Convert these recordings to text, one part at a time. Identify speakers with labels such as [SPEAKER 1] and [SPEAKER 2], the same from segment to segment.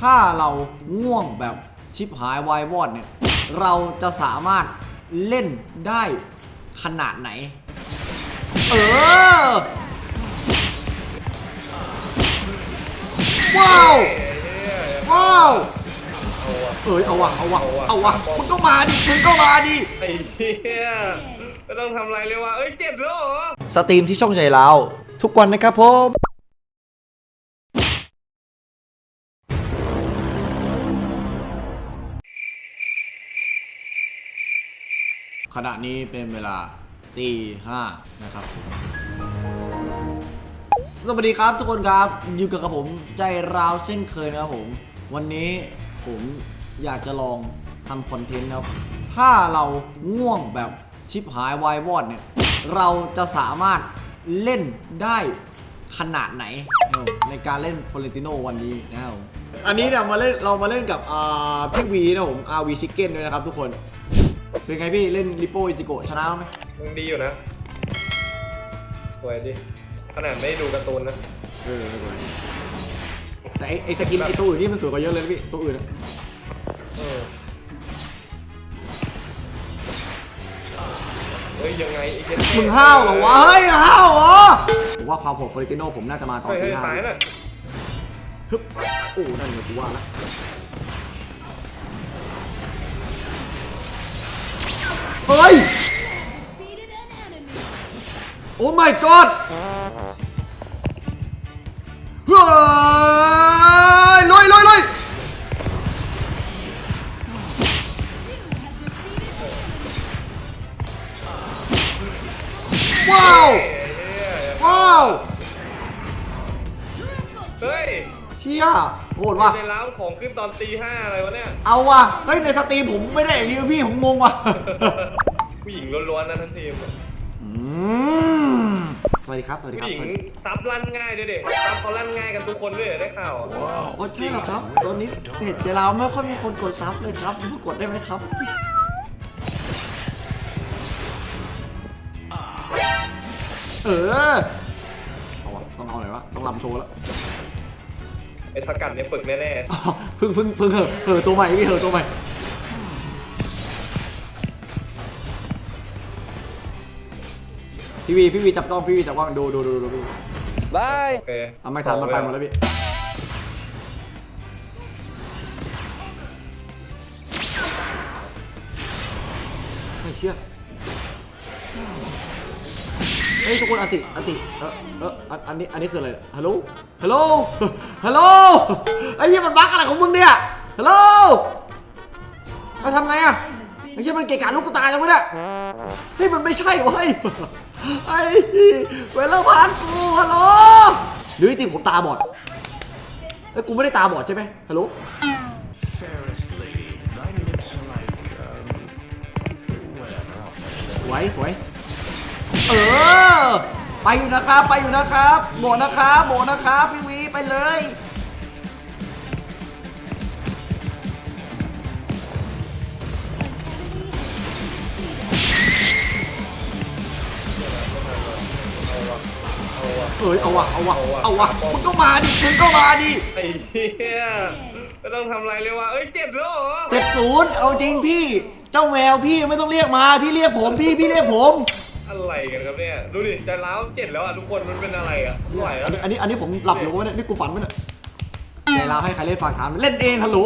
[SPEAKER 1] ถ้าเราง่วงแบบชิบหายวายวอดเนี่ย เราจะสามารถเล่นได้ขนาดไหน เออ ว้าว ว้าว เอ้ย เอาวะเอาวะเอาวะมึงก็มาดิมึงก็มาดิ
[SPEAKER 2] ไอ้เหี้ยไม่ต้องทำอะไรเลยว่ะเอ้ยเจ็บแล้วเหรอ
[SPEAKER 1] สตรีมที่ช่องใจเรา ทุกวันนะครับผม ขณะนี้เป็นเวลาตีห้านะครับ สวัสดีครับทุกคนครับ อยู่กับผมใจราวเช่นเคยนะครับผม วันนี้ผมอยากจะลองทำคอนเทนต์นะครับ ถ้าเราง่วงแบบชิปหายวายวอดเนี่ย เราจะสามารถเล่นได้ขนาดไหน ในการเล่นฟลอเรนติโนวันนี้นะครับอันนี้เนี่ยมาเล่นเรามาเล่นกับอาพี่วีนะครับผม RV Chicken ด้วยนะครับทุกคน เป็นไงพี่เล่นริโป้อิจิโกะชนะไหม
[SPEAKER 2] มึงดีอยู่นะสวยดิขนาดไม่ดูการ์ตูนนะ
[SPEAKER 1] เออไม่เป็นไรแต่ไอ้ไอ้สกินไอ้ตัวอื่นนี่มันสวยกว่าเยอะเลยนะพี่ตัวอื่นอะ
[SPEAKER 2] เออเฮ้ยยังไงไอ้เหี้ย
[SPEAKER 1] มึงห้าวเหรอวะเฮ้ยห้าวเหรอผมว่าความโหดฟอริติโนผมน่าจะมาตอน
[SPEAKER 2] เฮ้ย
[SPEAKER 1] ที่
[SPEAKER 2] เฮ้ย
[SPEAKER 1] ห้า
[SPEAKER 2] ตายน่ะ
[SPEAKER 1] ฮึบโอ้นั่นไงกูว่าละ เฮ้ย
[SPEAKER 3] Defeated an enemy.
[SPEAKER 1] โอ้ my god เฮ้ยลุยลุยลุยว้าว ว้าว
[SPEAKER 2] เฮ้ย
[SPEAKER 1] เชี่ยโหดว่ะ
[SPEAKER 2] ในร้านของขึ้นตอนตีห้าอะไรวะเนี่ย
[SPEAKER 1] เอาว่ะ เฮ้ย ในสตรีมผมไม่ได้อย่างนี้พี่ ผมงงว่ะ
[SPEAKER 2] ผู้หญิง ล้วนๆนะทั้งทีม
[SPEAKER 1] อืมสวัสดีครับสวัสดีค
[SPEAKER 2] ผู้
[SPEAKER 1] รับ
[SPEAKER 2] หญิง
[SPEAKER 1] สวัสดี
[SPEAKER 2] ซับลั่นง่ายด้วยเด็กซับเขาลั่นง่ายกันทุกคนด้วยได้ข่าวอะ
[SPEAKER 1] โอ้ใช่เหรอครับตอนนี้เพจเจเราไม่ค่อยมีคนกดซับเลยครับกดได้ไหมครับ เออเอาวะต้องเอาไหนวะต้องลำโชว์แล้ว
[SPEAKER 2] ไอ้สกัดเนี่ยฝึกแน่
[SPEAKER 1] อ๋อเพึ่งเพึ่งเพึ่งเหอะเหอะตัวใหม่พี่เหอะตัวใหม่ พี่วีพี่วีจับต้องพี่วีจับว่าดูดูดูดูพี่
[SPEAKER 2] ๆโอเค
[SPEAKER 1] เอาไม่ทันมันไปหมดแล้วพี่ไม่เชื่อเฮ้ยทุกคนอันติอันติเออเอออันอันนี้อันนี้คืออะไรฮัลโหลฮัลโหลฮัลโหลไอ้เหี้ยมันบั๊กอะไรของมึงเนี่ยฮัลโหลมาทำไงอะไอ้เหี้ยมันเกะกะลูกกูตายจังวะเนี่ยเฮ้ยมันไม่ใช่เว้ย ไอ้เวลาผ่านกูฮัลโหลหรือจริงผมตาบอดเอ้ยกูไม่ได้ตาบอดใช่ไหมฮัลโหล
[SPEAKER 4] Fairest lady, thy lips are like, um, whatever, I'll finish
[SPEAKER 1] สวยสวยเออ ไปอยู่นะครับ ไปอยู่นะครับโบกนะครับโบกนะครับพี่วีไปเลย เอ้ยเอาวะเอาวะเอาวะมึงก็มาดิมึงก็มาดิ
[SPEAKER 2] ไอ้เหี้ยไม่ต้องทำอะไรเลยว่ะเอ้ยเจ็บแล้วเหรอ
[SPEAKER 1] เจ็ดศูนย์เอาจริงพี่ เจ้าแมวพี่ไม่ต้องเรียกมาพี่เรียกผมพี่พี่เรียกผม
[SPEAKER 2] อะไรกันครับเนี่ยดูดิใจร้าวเจ็ดแล้วอะทุกคนมันเป็นอะไรอะไม่ไหว
[SPEAKER 1] อั
[SPEAKER 2] แล้ว
[SPEAKER 1] นนี้อันนี้อันนี้ผมหลับอยู่วะเนี่ยนี่กูฝันไหมเนี่ยใจเราให้ใครเล่นฝากถามเล่นเองฮัลโหล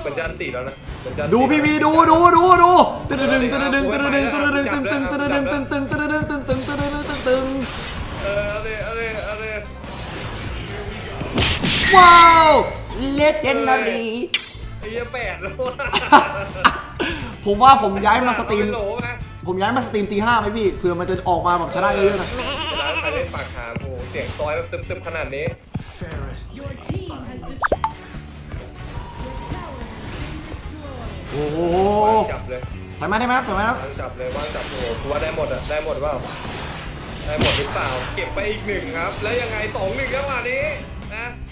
[SPEAKER 2] เหมือนจะอันติแล้วนะเหมือนจะอันติ
[SPEAKER 1] ดูพี่วีดูดูดูดูตึ๊ดดึงตึ๊ดดึงตึ๊ดดึงตึ๊ดดึงตึ๊งตึ๊งตึ๊งตึ๊งตึ๊งตึ๊งตึ๊งตึ๊งตึ๊งตึ๊งตึ๊งตึ๊งตึ๊งตึ๊ง
[SPEAKER 2] เอ
[SPEAKER 1] ว้าวเลเจนดารี
[SPEAKER 2] ไอ้เหี้ยแปดแล้วอะ
[SPEAKER 1] ผมว่าผมย้ายมาสตรีม
[SPEAKER 2] เอเป็นโหลไหม
[SPEAKER 1] ผมย้ายมาสตรีมตีห้าไหมพี่เผื่อมันจะออกมาแบบชนะเยอะๆนะ
[SPEAKER 2] ร้านใครได้ฝากถามโอ้โหเสียงซอยแบบตึมๆขนาดนี้
[SPEAKER 4] Fairest
[SPEAKER 3] Your
[SPEAKER 4] lady,
[SPEAKER 3] team
[SPEAKER 4] thy
[SPEAKER 3] has
[SPEAKER 4] lips
[SPEAKER 3] destroyed. Your tower has been destroyed.
[SPEAKER 1] โอ้โห
[SPEAKER 2] วางจับเลย
[SPEAKER 1] ถอยมาได้ไหมครับถอยมาครับ
[SPEAKER 2] วางจับเลยวางจับโอ้โหกูว่าได้หมดอะ ได้หมดเปล่า ได้หมดหรือเปล่า เก็บไปอีกหนึ่งครับ แล้วยังไงสองหนึ่งแล้ววันนี้นะ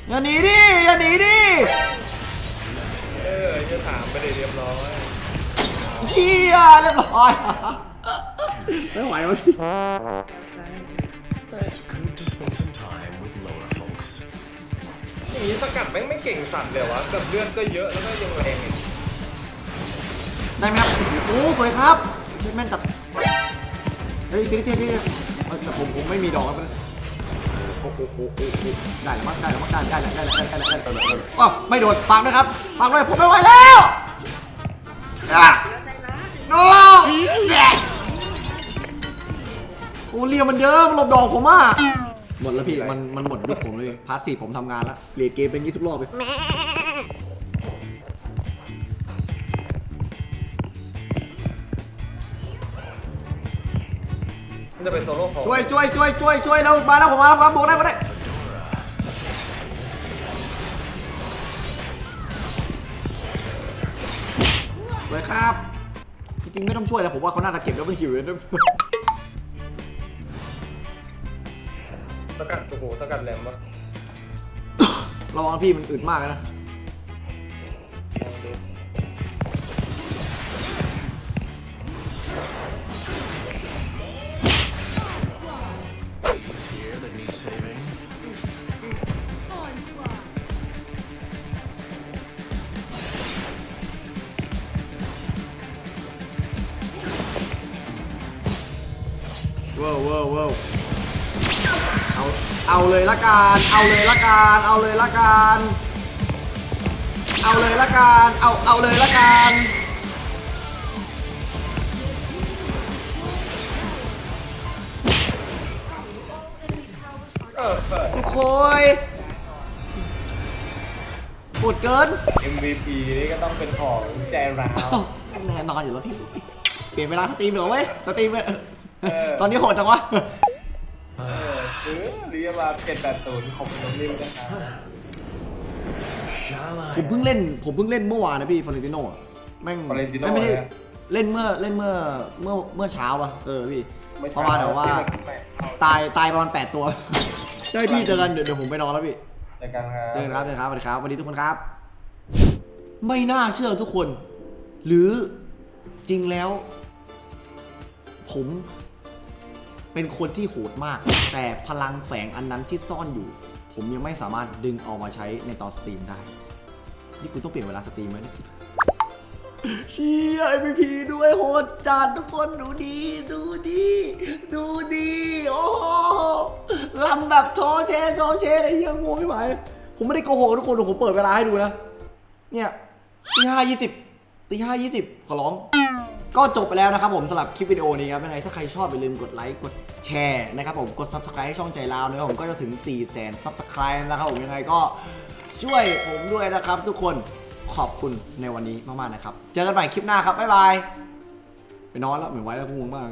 [SPEAKER 1] อย่าหนีดิอย่าหนีดิ
[SPEAKER 2] เออจะถามไปเลยเรียบร้อย
[SPEAKER 1] เชี่ยเรียบร้อย ไม่ไหวแล้วพี่
[SPEAKER 4] It's good to spend some time with lower folks.
[SPEAKER 2] อย่างนี้สกัดแม่งไม่เก่งสัตว์เลยวะแบบเลือดก็เยอะแล้วก็ยังแรงอีก
[SPEAKER 1] ได้ไหมครับโอ้สวยครับแม่นจับเฮ้ยทีนี้ทีนี้แต่ผมผมไม่มีดอกครับ โอ้โหโอ้โหได้แล้วมั้งได้แล้วมั้งได้ได้แล้วได้แล้วได้แล้วได้แล้วได้แล้วได้ล้วอ้ไม่โดนฟังนะครับฟังเลยผมไม่ไหวแล้วโน้แย่โอ้เรียมันเยอะมันหลบดอกผมอะหมดแล้วพี่มันมันหมดยุคผมเลยพาร์ทสี่ผมทำงานแล้วเลดเกมเป็นยี้ทุกรอบเลย
[SPEAKER 2] มันจะเป็นโซโล่ของ
[SPEAKER 1] ช่วยช่วยช่วยช่วยช่วยเรามาแล้วผมมาแล้วครับบวกได้มาได้เลยครับ จริงๆไม่ต้องช่วยแล้วผมว่าเขาน่าจะเก็บแล้วเป็นคิวเลยนะ
[SPEAKER 2] สกัดโอ้โหสกัดแรงปะ
[SPEAKER 1] ระวังพี่มันอึดมากนะ เว้าวว้าวว้าวเอาเอาเลยละกันเอาเลยละกันเอาเลยละกันเอาเลยละกันเอาเอาเลยละกัน
[SPEAKER 2] เออเปิด
[SPEAKER 1] ทุกคนปวดเกิน
[SPEAKER 2] MVP นี่ก็ต้องเป็นของแจราว
[SPEAKER 1] แน่นอนอยู่แล้วพี่ เปลี่ยนเวลาสตรีมเหรอเว้ย สตรีมเว้ย
[SPEAKER 2] เออ
[SPEAKER 1] ตอนนี้โหดจังวะ
[SPEAKER 2] เออหรือเรียกว่าเจ็ดแปดศูนย์ของน้องนิวนะครับ
[SPEAKER 4] Shall
[SPEAKER 1] ผม
[SPEAKER 4] I?
[SPEAKER 1] เพิ่งเล่น ผมเพิ่งเล่นเมื่อวานนะพี่ฟอเรนติโน่อะแม่ง
[SPEAKER 2] Florentino
[SPEAKER 1] ไม่ใช่
[SPEAKER 2] เนี่ย
[SPEAKER 1] เล่นเมื่อเล่นเมื่อเมื่อเมื่อเช้าอะเออพี่
[SPEAKER 2] ไม่
[SPEAKER 1] ประมาณแบบว่า ตายตายประมาณแปดตัว ได้พี่เจอกันเดี๋ยวเดี๋ยวผมไปนอนแล้วพี่
[SPEAKER 2] เจอกันครับ
[SPEAKER 1] เจอกันครับเจอกันครับสวัสดีครับสวัสดีทุกคนครับ ไม่น่าเชื่อทุกคน หรือจริงแล้ว ผม เป็นคนที่โหดมาก แต่พลังแฝงอันนั้นที่ซ่อนอยู่ ผมยังไม่สามารถดึงเอามาใช้ในตอนสตรีมได้ นี่กูต้องเปลี่ยนเวลาสตรีมไหมเนี่ยเชียร์ MVP ด้วยโหดจัดทุกคนดูดี ดูดี ดูดี โอ้โหลำแบบโชเชโชเชอะไรเงี้ยงงไม่ไหวผมไม่ได้โกหกทุกคนผมเปิดเวลาให้ดูนะ เนี่ยตีห้ายี่สิบตีห้ายี่สิบขอร้อง ก็จบไปแล้วนะครับผมสำหรับคลิปวิดีโอนี้ครับยังไงถ้าใครชอบอย่าลืมกดไลค์กดแชร์นะครับผมกด subscribe ให้ช่องใจลาวนะครับผมก็จะถึง4 0 0 0 0 0 subscribe นะครับผมยังไงก็ช่วยผมด้วยนะครับ ทุกคนขอบคุณในวันนี้มากๆนะครับ เจอกันใหม่คลิปหน้าครับบ๊ายบายไปนอนแล้วเหมือนไว้แล้วง่วงมาก